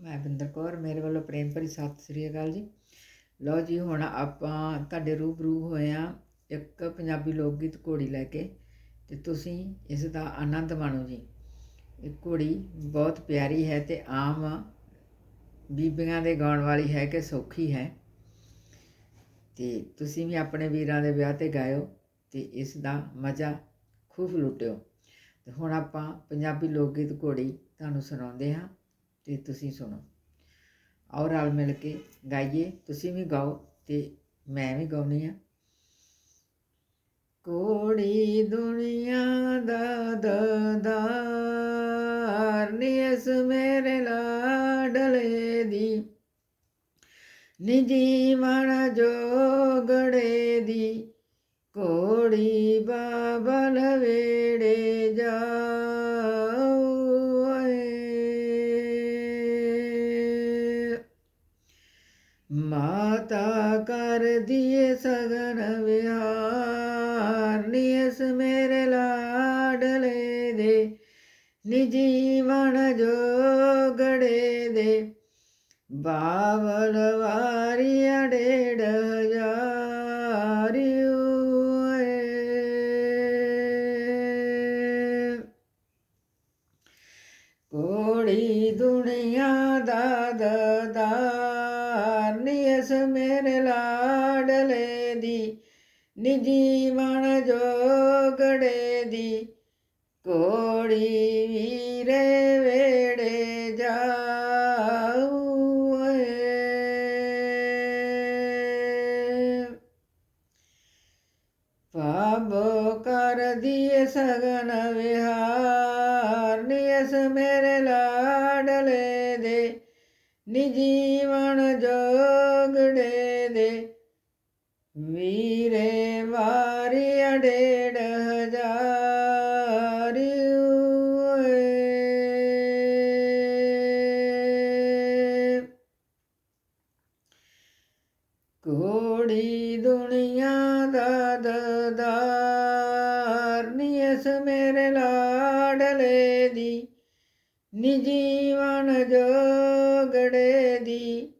ਮੈਂ ਬਿੰਦਰ ਕੌਰ, ਮੇਰੇ ਵੱਲੋਂ ਪ੍ਰੇਮ ਭਰੀ ਸਤਿ ਸ੍ਰੀ ਅਕਾਲ ਜੀ। ਲਓ ਜੀ, ਹੁਣ ਆਪਾਂ ਤੁਹਾਡੇ ਰੂਬਰੂ ਹੋਏ ਆ ਇੱਕ ਪੰਜਾਬੀ ਲੋਕ ਗੀਤ ਘੋੜੀ ਲੈ ਕੇ ਤੇ ਤੁਸੀਂ ਇਸ ਦਾ ਆਨੰਦ ਮਾਣੋ ਜੀ। ਇਹ ਘੋੜੀ ਬਹੁਤ ਪਿਆਰੀ ਹੈ ਤੇ ਆਮ ਬੀਬੀਆਂ ਦੇ ਗਾਉਣ ਵਾਲੀ ਹੈ ਕਿ ਸੌਖੀ ਹੈ। ਤੇ ਤੁਸੀਂ ਵੀ ਆਪਣੇ ਵੀਰਾਂ ਦੇ ਵਿਆਹ ਤੇ ਗਾਇਓ ਤੇ ਇਸ ਦਾ ਮਜ਼ਾ ਖੂਬ ਲੁੱਟਿਓ। ਤੇ ਹੁਣ ਆਪਾਂ ਪੰਜਾਬੀ ਲੋਕ ਗੀਤ ਘੋੜੀ ਤੁਹਾਨੂੰ ਸੁਣਾਉਂਦੇ ਹਾਂ। ਤੇ ਤੁਸੀਂ ਸੁਣੋ। ਆਓ ਰਲ ਮਿਲ ਕੇ ਗਾਈਏ। ਤੁਸੀਂ ਵੀ ਗਾਓ ਤੇ ਮੈਂ ਵੀ ਗਾਉਣੀ ਆ ਕੋੜੀ ਦੁਨੀਆ ਦਾ ਦਦਾਰ ਨਿਸ ਮੇਰੇ ਲਾਡਲੇ ਦੀ। ਨੀ ਜੀਵਨ ਜੋਗੜੇ ਦੀ। ਕੋੜੀ ਬਾਬਲ ਵੇੜੇ ਮਾਤਾ ਕਰ ਦੀਏ ਸਗਨ ਵਿਹਾਰ ਨਿਸ ਮੇਰੇ ਲਾਡਲੇ ਦੇ, ਨੀ ਜੀਵਨ ਜੋਗੜੇ ਦੇ। ਬਾਵਲ ਵਾਰੀ ਅਡੇੜ ਹਜ਼ਾਰੀ ਕੋੜੀ ਦੁਨੀਆ ਦਾ ਦਦਾਰ ਨਿਸ ਮੇਰੇ ਲਾਡਲੇ ਦੀ ਨੀ ਜੀਵਨ ਜੋਗੜੇ ਦੀ। ਕੋੜੀ ਵੀਰੇ ਵੇੜੇ ਜਾਊ ਏ ਪਾਬੋ ਕਰ ਦੀਏ ਸਗਨ ਜੀਵਨ ਜੋਗੜੇ ਦੇ ਵੀਰੇ ਵਾਰੀ ਅਡੇੜ ਹਜ਼ਾਰੀ ਓਏ ਕੋੜੀ ਦੁਨੀਆ ਦਾ ਦਦਾਰ ਨਿਸ ਮੇਰੇ ਲਾਡਲੇ ਦੀ। ਨੀ ਜੀਵਨ ਜੋਗੜੇ ਦੀ।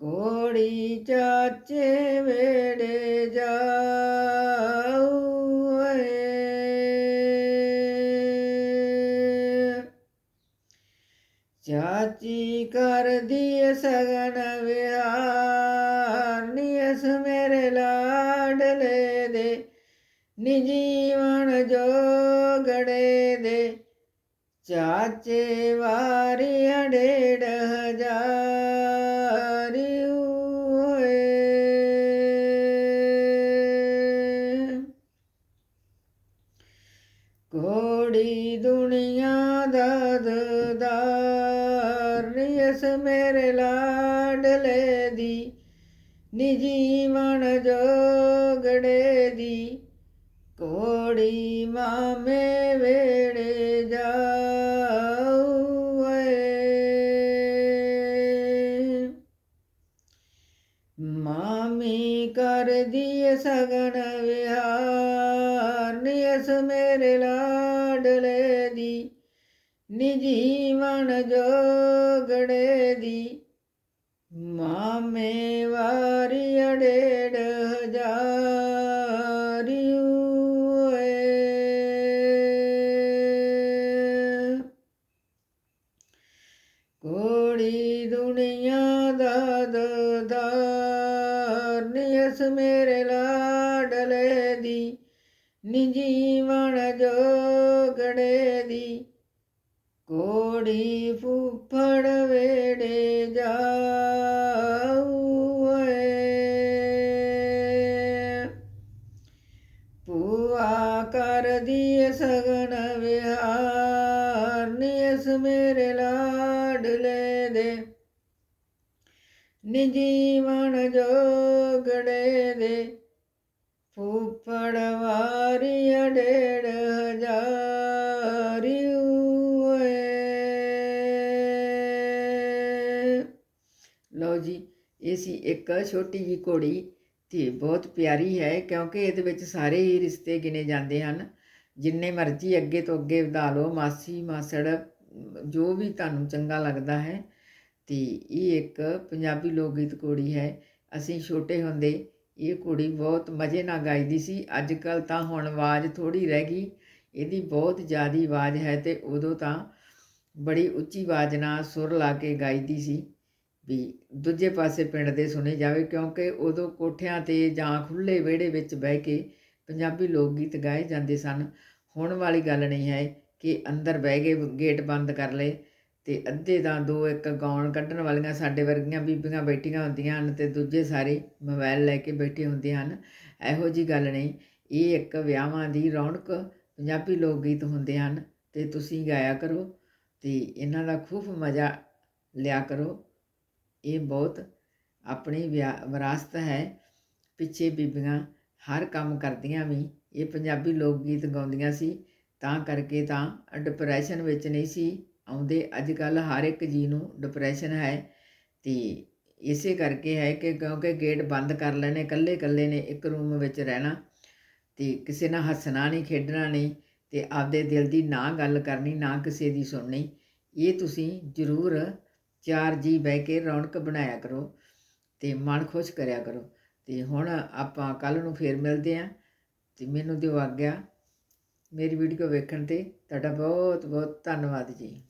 ਕੋੜੀ ਚਾਚੇ ਵੇੜੇ ਜਾਊ ਏ ਚਾਚੀ ਕਰਦੀ ਸਗਨ ਵਿਹਾਰ ਨਿਸ ਮੇਰੇ ਲਾਡਲੇ ਦੇ। ਨੀ ਜੀਵਨ ਜੋਗੜੇ ਦੇ ਚਾਚੇ ਵਾਰੀ ਅਡੇੜ ਹਜ਼ਾਰੀ ਓਏ ਕੋੜੀ ਦੁਨੀਆ ਦਾ ਦਦਾਰ ਨਿਸ ਮੇਰੇ ਲਾਡਲੇ ਦੀ ਵਿਹਾਰ ਨਿਸ ਮੇਰੇ ਲਾਡਲੇ ਦੀ, ਨੀ ਜੀਵਨ ਜੋਗੜੇ ਦੀ। ਮਾਮੇ ਵਾਰੀ ਅਡੇੜ ਹਜ਼ਾਰੀ ਓਏ ਕੋੜੀ ਦੁਨੀਆ ਦਾ ਦਦਾਰ ਨਿਸ ਮੇਰੇ ਲਾਡਲੇ ਦੀ ਨੀ ਜੀਵਨ ਜੋਗੜੇ ਦੀ ਕੋੜੀ ਫੁੱਫੜ ਵੇੜੇ ਜਾਊ ਏ ਪੂਆ ਕਰਦੀ ਸਗਨ ਵਿਹਾਰ ਨਿਸ ਮੇਰੇ ਲਾਡਲੇ ਦੇ। ਨੀ ਜੀਵਨ ਜੋਗੜੇ ਦੇ ਫੁੱਫੜ ਵਾਰੀ ਲਓ ਜੀ, ਇਹ ਸੀ ਇੱਕ ਛੋਟੀ ਜੀ ਘੋੜੀ ਤੇ ਬਹੁਤ ਪਿਆਰੀ ਹੈ, ਕਿਉਂਕਿ ਇਹਦੇ ਵਿੱਚ ਸਾਰੇ ਹੀ ਰਿਸ਼ਤੇ ਗਿਣੇ ਜਾਂਦੇ ਹਨ। ਜਿੰਨੇ ਮਰਜ਼ੀ ਅੱਗੇ ਤੋਂ ਅੱਗੇ ਵਧਾ ਲਓ, ਮਾਸੀ, ਮਾਸੜ, ਜੋ ਵੀ ਤੁਹਾਨੂੰ ਚੰਗਾ ਲੱਗਦਾ ਹੈ। ਤੇ ਇਹ ਇੱਕ ਪੰਜਾਬੀ ਲੋਕ ਗੀਤ ਘੋੜੀ ਹੈ। ਅਸੀਂ ਛੋਟੇ ਹੁੰਦੇ ਇਹ ਕੁੜੀ ਬਹੁਤ ਮਜ਼ੇ ਨਾਲ ਗਾਈਦੀ ਸੀ। ਅੱਜ ਕੱਲ ਤਾਂ ਹੁਣ ਆਵਾਜ਼ ਥੋੜੀ ਰਹਿ ਗਈ। ਇਹਦੀ ਬਹੁਤ ਜ਼ਿਆਦੀ ਆਵਾਜ਼ ਹੈ ਤੇ ਉਦੋਂ ਤਾਂ ਬੜੀ ਉੱਚੀ ਆਵਾਜ਼ ਨਾਲ ਸੁਰ ਲਾ ਕੇ ਗਾਈਦੀ ਸੀ ਵੀ ਦੂਜੇ ਪਾਸੇ ਪਿੰਡ ਦੇ ਸੁਣੇ ਜਾਵੇ ਕਿਉਂਕਿ ਉਦੋਂ ਕੋਠਿਆਂ ਤੇ ਜਾਂ ਖੁੱਲੇ ਵਿਹੜੇ ਵਿੱਚ ਬਹਿ ਕੇ ਪੰਜਾਬੀ ਲੋਕ ਗੀਤ ਗਾਏ ਜਾਂਦੇ ਸਨ। ਹੁਣ ਵਾਲੀ ਗੱਲ ਨਹੀਂ ਹੈ ਕਿ ਅੰਦਰ ਬਹਿ ਗਏ ਗੇਟ ਬੰਦ ਕਰ ਲਏ। ਅਤੇ ਅੱਧੇ ਤਾਂ ਦੋ ਇੱਕ ਗਾਉਣ ਕੱਢਣ ਵਾਲੀਆਂ ਸਾਡੇ ਵਰਗੀਆਂ ਬੀਬੀਆਂ ਬੈਠੀਆਂ ਹੁੰਦੀਆਂ ਹਨ ਅਤੇ ਦੂਜੇ ਸਾਰੇ ਮੋਬਾਇਲ ਲੈ ਕੇ ਬੈਠੇ ਹੁੰਦੇ ਹਨ। ਇਹੋ ਜਿਹੀ ਗੱਲ ਨਹੀਂ, ਇਹ ਇੱਕ ਵਿਆਹਾਂ ਦੀ ਰੌਣਕ ਪੰਜਾਬੀ ਲੋਕ ਗੀਤ ਹੁੰਦੇ ਹਨ ਅਤੇ ਤੁਸੀਂ ਗਾਇਆ ਕਰੋ ਅਤੇ ਇਹਨਾਂ ਦਾ ਖੂਬ ਮਜ਼ਾ ਲਿਆ ਕਰੋ। ਇਹ ਬਹੁਤ ਆਪਣੀ ਵਿਆ- ਵਿਰਾਸਤ ਹੈ। ਪਿੱਛੇ ਬੀਬੀਆਂ ਹਰ ਕੰਮ ਕਰਦੀਆਂ ਵੀ, ਇਹ ਪੰਜਾਬੀ ਲੋਕ ਗੀਤ ਗਾਉਂਦੀਆਂ ਸੀ ਤਾਂ ਕਰਕੇ ਤਾਂ ਡਿਪਰੈਸ਼ਨ ਵਿੱਚ ਨਹੀਂ ਸੀ। ਆਉਂਦੇ, ਅੱਜ ਕੱਲ ਹਰ ਇੱਕ ਜੀ ਨੂੰ ਡਿਪਰੈਸ਼ਨ ਹੈ, ਤੇ ਇਸੇ ਕਰਕੇ ਹੈ ਕਿ ਕਿਉਂਕਿ ਗੇਟ ਬੰਦ ਕਰ ਲੈਣੇ, ਇਕੱਲੇ ਇਕੱਲੇ ਨੇ ਇੱਕ ਰੂਮ ਵਿੱਚ ਰਹਿਣਾ, ਤੇ ਕਿਸੇ ਨਾਲ ਹੱਸਣਾ ਨਹੀਂ, ਖੇਡਣਾ ਨਹੀਂ, ਤੇ ਆਪਦੇ ਦਿਲ ਦੀ ਨਾ ਗੱਲ ਕਰਨੀ, ਨਾ ਕਿਸੇ ਦੀ ਸੁਣਨੀ, ਇਹ ਤੁਸੀਂ ਜ਼ਰੂਰ ਚਾਰ ਜੀ ਬਹਿ ਕੇ ਰੌਣਕ ਬਣਾਇਆ ਕਰੋ ਤੇ ਮਨ ਖੁਸ਼ ਕਰਿਆ ਕਰੋ। ਤੇ ਹੁਣ ਆਪਾਂ ਕੱਲ ਨੂੰ ਫੇਰ ਮਿਲਦੇ ਆਂ ਤੇ ਮੈਨੂੰ ਦਿਓ ਆਗਿਆ ਮੇਰੀ ਵੀਡੀਓ ਵੇਖਣ ਤੇ, ਤੁਹਾਡਾ ਬਹੁਤ ਬਹੁਤ ਧੰਨਵਾਦ ਜੀ।